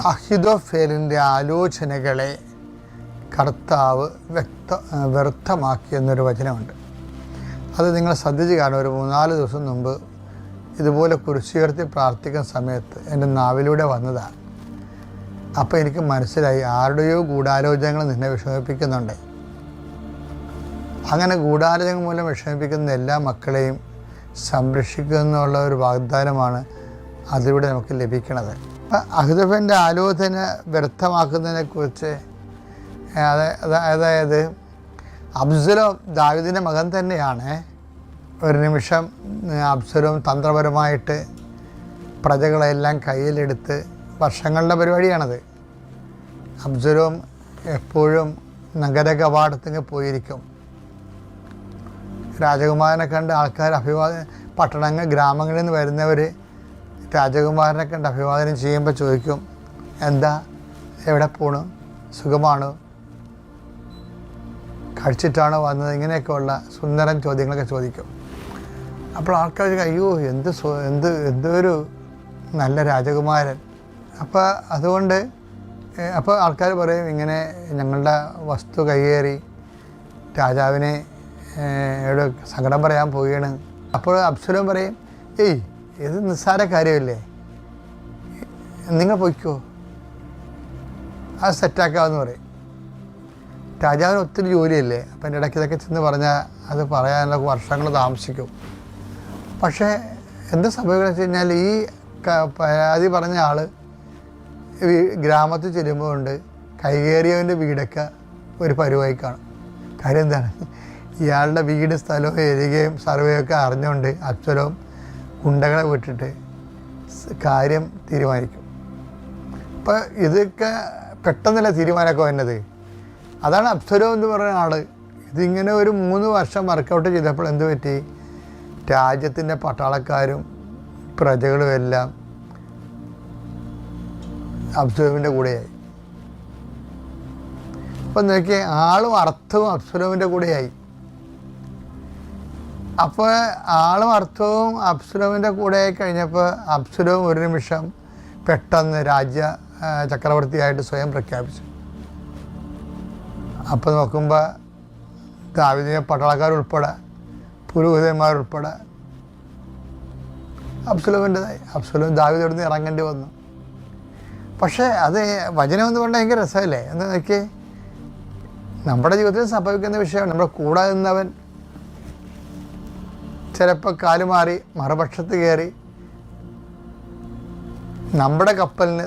അഹിതോഫേലിന്റെ ആലോചനകളെ കർത്താവ് വ്യക്ത വ്യർത്ഥമാക്കിയെന്നൊരു വചനമുണ്ട്. അത് നിങ്ങൾ ശ്രദ്ധിച്ച് കാണും. ഒരു മൂന്നാൽ ദിവസം മുമ്പ് ഇതുപോലെ കുരിശുയർത്തി പ്രാർത്ഥിക്കുന്ന സമയത്ത് എന്റെ നാവിലൂടെ വന്നതാണ്. അപ്പോൾ എനിക്ക് മനസ്സിലായി ആരുടെയോ ഗൂഢാലോചനകൾ നിന്നെ വിഷമിപ്പിക്കുന്നുണ്ട്. അങ്ങനെ ഗൂഢാലോചന മൂലം വിഷമിപ്പിക്കുന്ന എല്ലാ മക്കളെയും സംരക്ഷിക്കുക എന്നുള്ള ഒരു വാഗ്ദാനമാണ് അതിലൂടെ നമുക്ക് ലഭിക്കണത്. അപ്പം അഹിതഫന്റെ ആലോചന വ്യർത്ഥമാക്കുന്നതിനെക്കുറിച്ച് അതാ- അതാ- അതായത് അബ്സലോം ദാവിദിന്റെ മകൻ തന്നെയാണ് ഒരു നിമിഷം അബ്സലോം തന്ത്രപരമായിട്ട് പ്രജകളെല്ലാം കയ്യിലെടുത്ത് വർഷങ്ങളുടെ പരിപാടിയാണത്. അബ്സലോം എപ്പോഴും നഗര കവാടത്തിന് പോയിരിക്കും. രാജകുമാരനെ കണ്ട് ആൾക്കാർ അഭിവാദ പട്ടണങ്ങൾ ഗ്രാമങ്ങളിൽ നിന്ന് വരുന്നവർ രാജകുമാരനെ കണ്ട് അഭിവാദനം ചെയ്യുമ്പോൾ ചോദിക്കും എന്താ? എവിടെ പോണു? സുഖമാണ്? കഴിച്ചിട്ടാണ് വന്നത്? ഇങ്ങനെയൊക്കെയുള്ള സുന്ദരൻ ചോദ്യങ്ങളൊക്കെ ചോദിക്കും. അപ്പോൾ ആൾക്കാർ അയ്യോ എന്ത് എന്ത് എന്തൊരു നല്ല രാജകുമാരൻ. അപ്പോൾ അതുകൊണ്ട് അപ്പോൾ ആൾക്കാർ പറയും ഇങ്ങനെ ഞങ്ങളുടെ വസ്തു കയ്യേറി രാജാവിനെ സങ്കടം പറയാൻ പോവുകയാണ്. അപ്പോൾ അപ്സുരം പറയും ഏയ് ഇത് നിസ്സാര കാര്യമല്ലേ? നിങ്ങൾ പൊയ്ക്കോ. അത് സെറ്റാക്കാമെന്ന് പറയും. രാജാവിന് ഒത്തിരി ജോലിയല്ലേ? അപ്പം എന്റെ ഇടയ്ക്ക് ഇതൊക്കെ ചെന്ന് പറഞ്ഞാൽ അത് പറയാനുള്ള വർഷങ്ങൾ താമസിക്കും. പക്ഷേ എന്ത് സംഭവിക്കുന്നത് വെച്ച് കഴിഞ്ഞാൽ ഈ പരാതി പറഞ്ഞ ആൾ ഗ്രാമത്തിൽ ചെല്ലുമ്പോൾ ഉണ്ട്. കൈകേറിയവന്റെ വീടൊക്കെ ഒരു പരുവായി കാണും. കാര്യം എന്താണ്? ഇയാളുടെ വീട് സ്ഥലവും ഏരിയയും സർവേയൊക്കെ അറിഞ്ഞുകൊണ്ട് അച്ഛനവും ഗുണ്ടകളെ വിട്ടിട്ട് കാര്യം തീരുമാനിക്കും. അപ്പോൾ ഇതൊക്കെ പെട്ടെന്നല്ല തീരുമാനമൊക്കെ വരുന്നത് അതാണ് അപ്സരവ് എന്ന് പറയുന്ന ആൾ ഇതിങ്ങനെ ഒരു മൂന്ന് വർഷം വർക്കൗട്ട് ചെയ്തപ്പോൾ എന്ത് പറ്റി? രാജ്യത്തിന്റെ പട്ടാളക്കാരും പ്രജകളും എല്ലാം അബ്സുലോമിന്റെ കൂടെയായി. അപ്പം നോക്കിയാൽ ആളും അർത്ഥവും അബ്സുലോമിന്റെ കൂടെയായി. അപ്പോൾ ആളും അർത്ഥവും അബ്സുലോമിന്റെ കൂടെ കഴിഞ്ഞപ്പോൾ അബ്സുലോം ഒരു നിമിഷം പെട്ടെന്ന് രാജ്യ ചക്രവർത്തിയായിട്ട് സ്വയം പ്രഖ്യാപിച്ചു. അപ്പോൾ നോക്കുമ്പോൾ ദാവിദിനെ പട്ടാളക്കാരുൾപ്പെടെ പുരോഹിതന്മാരുൾപ്പെടെ അബ്സുലോമിന്റെതായി അബ്സുലോം ദാവിദോട് നിന്ന് ഇറങ്ങേണ്ടി വന്നു. പക്ഷേ അത് വചനം എന്ന് പറഞ്ഞാൽ ഭയങ്കര രസമല്ലേ? എന്ന് നോക്കി നമ്മുടെ ജീവിതത്തിൽ സംഭവിക്കുന്ന വിഷയമാണ്. നമ്മുടെ കൂടെ നിന്നവൻ ചിലപ്പോൾ കാലുമാറി മറുപക്ഷത്ത് കയറി നമ്മുടെ കപ്പലിന്